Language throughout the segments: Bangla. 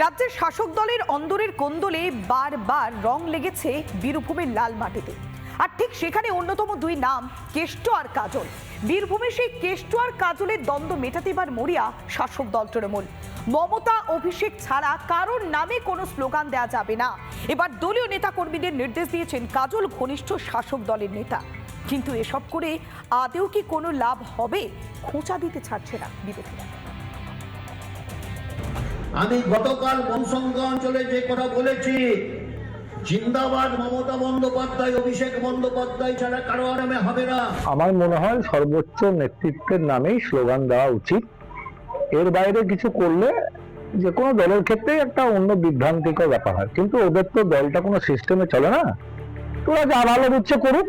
রাজ্যের শাসক দলের অন্দরের কোন্দলে বারবার রং লেগেছে বীরভূমের লাল মাটিতে। আর ঠিক সেখানে অন্যতম দুই নাম কেষ্ট আর কাজল। বীরভূমে সেই কেষ্ট আর কাজলের দ্বন্দ্ব মেটাতে এবার মরিয়া শাসক দল তৃণমূল। মমতা, অভিষেক ছাড়া কারোর নামে কোনো স্লোগান দেয়া যাবে না। এবার দলীয় নেতাকর্মীদের নির্দেশ দিয়েছেন কাজল ঘনিষ্ঠ শাসক দলের নেতা। কিন্তু এসব করে আদেও কি কোনো লাভ হবে? খোঁচা দিতে ছাড়ছে না বিরোধীরা আমি গতকাল বনসঙ্গ অঞ্চলে যে কথা বলেছি, জিন্দাবাদ মমতা বন্দ্যোপাধ্যায়, অভিষেক বন্দ্যোপাধ্যায় ছাড়া কারও নামে হবে না। আমার মনে হয় সর্বোচ্চ নেতৃত্বের নামেই স্লোগান দেওয়া উচিত। এর বাইরে কিছু করলে যে কোনো দলের ক্ষেত্রেই একটা অন্য বিভ্রান্তিকর ব্যাপার হয়। কিন্তু ওদের তো দলটা কোনো সিস্টেমে চলে না। তোরা যা ভালো বুঝছে করুক।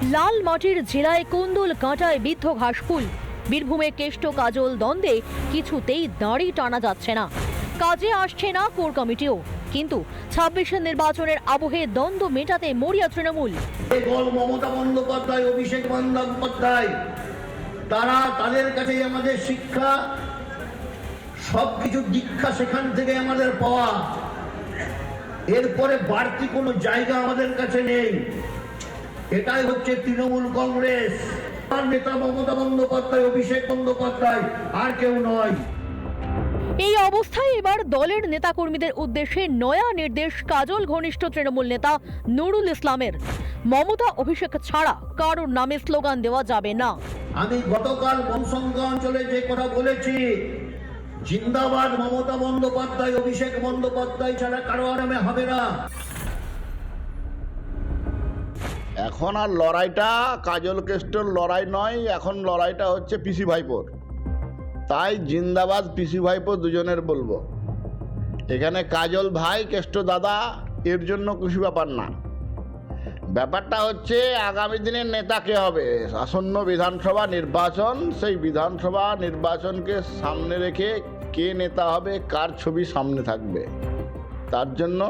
লাল মাটির জেলায় কুন্দুল কাঁটায় বিদ্ধ ঘাসফুল। বীরভূমে কেষ্ট, কাজল, দ্বন্দ্বে কিছুতেই দাঁড়ি টানা যাচ্ছে না। কাজে আসছে না কোর কমিটিও, কিন্তু ছাব্বিশের নির্বাচনের আবহে দ্বন্দ্ব মেটাতে মরিয়া তৃণমূল। মমতা বন্দ্যোপাধ্যায়, অভিষেক বন্দ্যোপাধ্যায়, তারা তাদের কাছেই আমাদের শিক্ষা, সবকিছু দীক্ষা সেখান থেকে আমাদের পাওয়া। এরপরে বাড়তি কোনো জায়গা আমাদের কাছে নেই। এটাই হচ্ছে তৃণমূল কংগ্রেস। আমার নেতা মমতা বন্দ্যোপাধ্যায় অভিষেক বন্দ্যোপাধ্যায় আর কেউ নয়। এই অবস্থায় এবার দলের নেতাকর্মীদের উদ্দেশ্যে নয়া নির্দেশ কাজল ঘনিষ্ঠ তৃণমূল নেতা নুরুল ইসলামের। মমতা অভিষেক ছাড়া কারোর নামে স্লোগান দেওয়া যাবে না। আমি গতকাল অঞ্চলে যে কথা বলেছি জিন্দাবাদ মমতা বন্দ্যোপাধ্যায় অভিষেক বন্দ্যোপাধ্যায় ছাড়া কারও নামে হবে না। এখন আর লড়াইটা কাজল কেষ্টর লড়াই নয়, এখন লড়াইটা হচ্ছে পিসি ভাইপোর। তাই জিন্দাবাদ পিসি ভাইপো দুজনের বলব। এখানে কাজল ভাই, কেষ্ট দাদা, এর জন্য কিছু ব্যাপার না। ব্যাপারটা হচ্ছে আগামী দিনের নেতা কে হবে? আসন্ন বিধানসভা নির্বাচন, সেই বিধানসভা নির্বাচনকে সামনে রেখে কে নেতা হবে, কার ছবি সামনে থাকবে, তার জন্য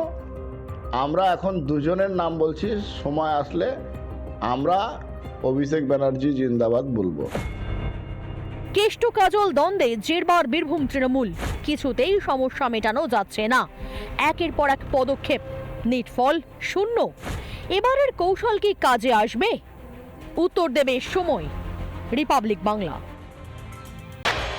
আমরা এখন দুজনের নাম বলছি, সময় আসলে আমরা অভিষেক ব্যানার্জি জিন্দাবাদ বলব। কেষ্ট কাজল দ্বন্দ্বে জেরবার বীরভূম তৃণমূল। কিছুতেই সমস্যা মেটানো যাচ্ছে না। একের পর এক পদক্ষেপ নিটফল শূন্য। এবারের কৌশল কি কাজে আসবে? উত্তর দেবে সময়, রিপাবলিক বাংলা।